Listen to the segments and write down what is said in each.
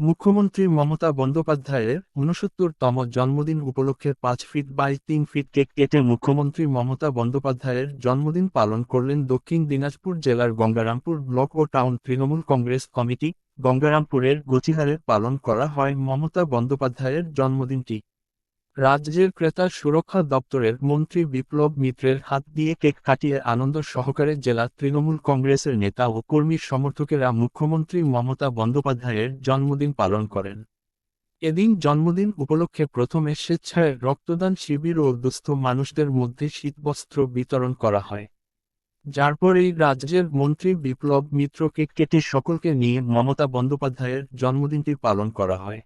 মুখ্যমন্ত্রী মমতা বন্দ্যোপাধ্যায়ের উনসত্তরতম জন্মদিন উপলক্ষে পাঁচ ফিট বাই তিন ফিট কেক কেটে মুখ্যমন্ত্রী মমতা বন্দ্যোপাধ্যায়ের জন্মদিন পালন করলেন দক্ষিণ দিনাজপুর জেলার গঙ্গারামপুর ব্লক ও টাউন তৃণমূল কংগ্রেস কমিটি। গঙ্গারামপুরের গচিহারে পালন করা হয় মমতা বন্দ্যোপাধ্যায়ের জন্মদিনটি। রাজ্যের ক্রেতা সুরক্ষা দপ্তরের মন্ত্রী বিপ্লব মিত্রের হাত দিয়ে কেক কাটিয়ে আনন্দ সহকারে জেলা তৃণমূল কংগ্রেসের নেতা ও কর্মীর সমর্থকেরা মুখ্যমন্ত্রী মমতা বন্দ্যোপাধ্যায়ের জন্মদিন পালন করেন। এদিন জন্মদিন উপলক্ষে প্রথমে স্বেচ্ছায় রক্তদান শিবির ও দুস্থ মানুষদের মধ্যে শীতবস্ত্র বিতরণ করা হয়। যার পরেই রাজ্যের মন্ত্রী বিপ্লব মিত্র কেক কেটে সকলকে নিয়ে মমতা বন্দ্যোপাধ্যায়ের জন্মদিনটি পালন করা হয়।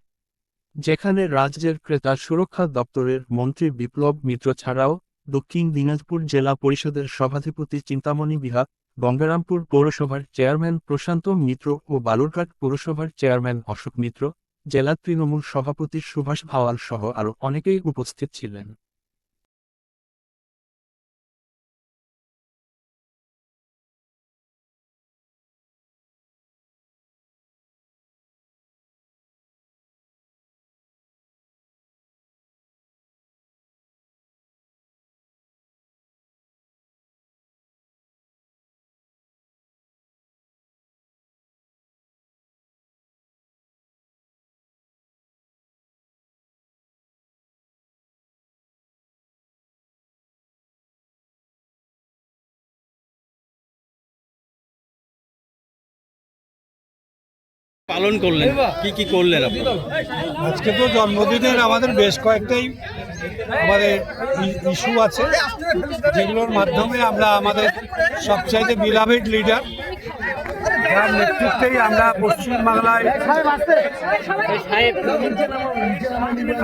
যেখানে রাজ্যের ক্রেতা সুরক্ষা দপ্তরের মন্ত্রী বিপ্লব মিত্র ছাড়াও দক্ষিণ দিনাজপুর জেলা পরিষদের সভাধিপতি চিন্তামণি বিহা, গঙ্গারামপুর পৌরসভার চেয়ারম্যান প্রশান্ত মিত্র ও বালুরঘাট পৌরসভার চেয়ারম্যান অশোক মিত্র, জেলা তৃণমূল সভাপতি সুভাষ ভাওয়াল সহ আরও অনেকেই উপস্থিত ছিলেন। পালন করলেন? কি কি করলেন আজকে তো জন্মদিনের আমাদের বেশ কয়েকটাই আমাদের ইস্যু আছে, যেগুলোর মাধ্যমে আমরা আমাদের সবচাইতে বিলাভেড লিডার যার নেতৃত্বেই আমরা পশ্চিমবাংলায়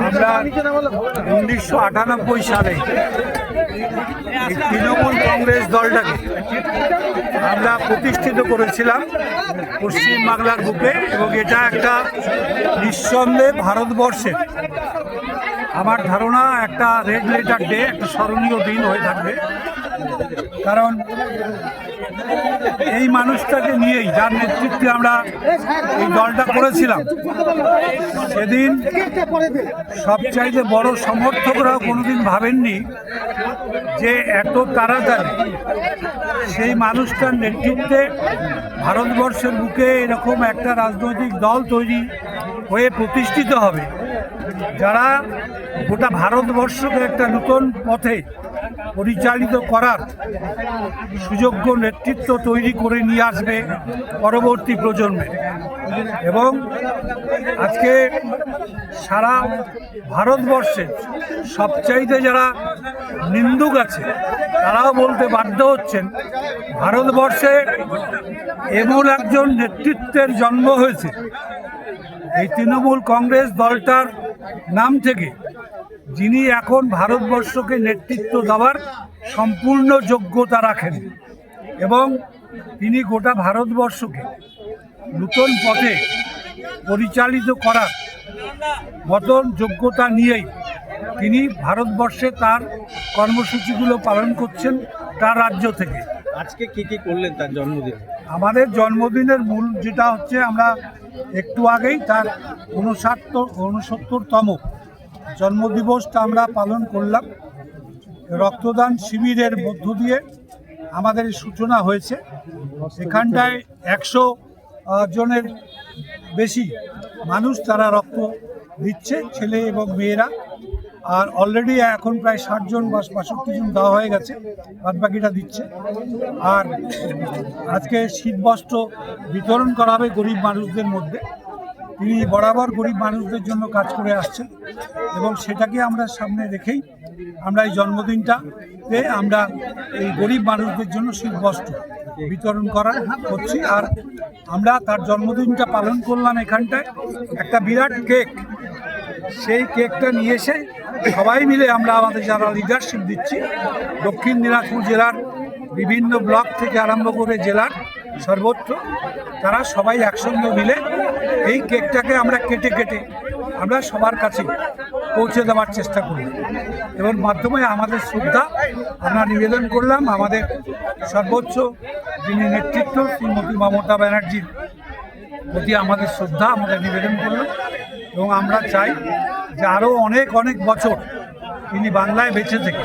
আমরা উনিশশো আটানব্বই সালে তৃণমূল কংগ্রেস দলটাকে আমরা প্রতিষ্ঠিত করেছিলাম পশ্চিমবাংলার বুকে এবং এটা একটা নিঃসন্দেহে ভারতবর্ষের। আমার ধারণা একটা রেড লেটার ডে একটা স্মরণীয় দিন হয়ে থাকবে। কারণ এই মানুষটাকে নিয়েই, যার নেতৃত্বে আমরা এই দলটা করেছিলাম, সেদিন সবচাইতে বড় সমর্থকরাও কোনোদিন ভাবেননি যে এত তাড়াতাড়ি সেই মানুষটার নেতৃত্বে ভারতবর্ষের বুকে এরকম একটা রাজনৈতিক দল তৈরি হয়ে প্রতিষ্ঠিত হবে, যারা গোটা ভারতবর্ষকে একটা নতুন পথে পরিচালিত করার সুযোগ্য নেতৃত্ব তৈরি করে নিয়ে আসবে পরবর্তী প্রজন্মে। এবং আজকে সারা ভারতবর্ষে সবচাইতে যারা নিন্দুক আছে, তারাও বলতে বাধ্য হচ্ছেন, ভারতবর্ষে এমন একজন নেতৃত্বের জন্ম হয়েছে। এই তৃণমূল কংগ্রেস দলটার নাম থেকে যিনি এখন ভারতবর্ষকে নেতৃত্ব দেওয়ার সম্পূর্ণ যোগ্যতা রাখেন এবং তিনি গোটা ভারতবর্ষকে নূতন পথে পরিচালিত করার মতন যোগ্যতা নিয়েই তিনি ভারতবর্ষে তার কর্মসূচিগুলো পালন করছেন তার রাজ্য থেকে। আজকে কি কি করলেন তার জন্মদিন? আমাদের জন্মদিনের মূল যেটা হচ্ছে আমরা একটু আগেই তার উনষাত্তর উনসত্তরতম জন্মদিবসটা আমরা পালন করলাম। রক্তদান শিবিরের মধ্য দিয়ে আমাদের সূচনা হয়েছে। এখানটায় একশো জনের বেশি মানুষ তারা রক্ত দিচ্ছে, ছেলে এবং মেয়েরা। আর অলরেডি এখন প্রায় ষাট জন বা বাষট্টি জন দেওয়া হয়ে গেছে, বাদ বাকিটা দিচ্ছে। আর আজকে শীতবস্ত্র বিতরণ করা হবে গরিব মানুষদের মধ্যে। তিনি বরাবর গরিব মানুষদের জন্য কাজ করে আসছেন এবং সেটাকে আমরা সামনে রেখেই আমরা এই জন্মদিনটাতে আমরা এই গরিব মানুষদের জন্য শীতবস্ত্র বিতরণ করা করছি। আর আমরা তার জন্মদিনটা পালন করলাম এখানটায়। একটা বিরাট কেক। সেই কেকটা নিয়ে এসে সবাই মিলে আমরা আমাদের যারা লিডারশিপ দিচ্ছি, দক্ষিণ দিনাজপুর জেলার বিভিন্ন ব্লক থেকে আরম্ভ করে জেলার সর্বত্র তারা সবাই একসঙ্গে মিলে এই কেকটাকে আমরা কেটে কেটে আমরা সবার কাছে পৌঁছে দেওয়ার চেষ্টা করি। এবং মাধ্যমে আমাদের শ্রদ্ধা আমরা নিবেদন করলাম আমাদের সর্বোচ্চ যিনি নেতৃত্ব, শ্রীমতী মমতা ব্যানার্জির প্রতি আমাদের শ্রদ্ধা আমাদের নিবেদন করলাম। এবং আমরা চাই যে আরও অনেক অনেক বছর তিনি বাংলায় বেঁচে থেকে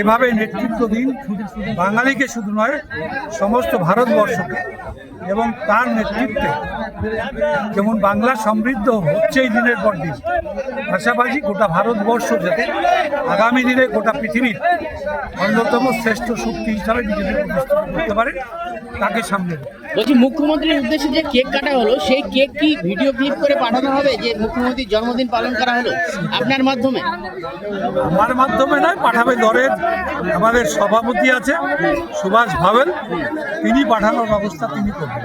এভাবে নেতৃত্ব দিন বাঙালিকে শুধু নয়, সমস্ত ভারতবর্ষকে এবং তার নেতৃত্বে যেমন বাংলা সমৃদ্ধ হচ্ছেই দিনের পর দিন পাশাপাশি গোটা ভারতবর্ষ যাতে আগামী দিনে গোটা পৃথিবীর অন্যতম শ্রেষ্ঠ শক্তি হিসাবে নিজেদের প্রতিষ্ঠিত করতে পারে, তাকে সামনে বলছি, মুখ্যমন্ত্রীর উদ্দেশ্যে যে কেক কাটা হলো, সেই কেক কি ভিডিও ক্লিপ করে পাঠানো হবে যে মুখ্যমন্ত্রীর জন্মদিন পালন করা হলো? আপনার মাধ্যমে? আমার মাধ্যমে নয়, পাঠাবে দলের আমাদের সভাপতি আছে, সুভাষ ভাবেন তিনি পাঠানোর ব্যবস্থা তিনি করবেন।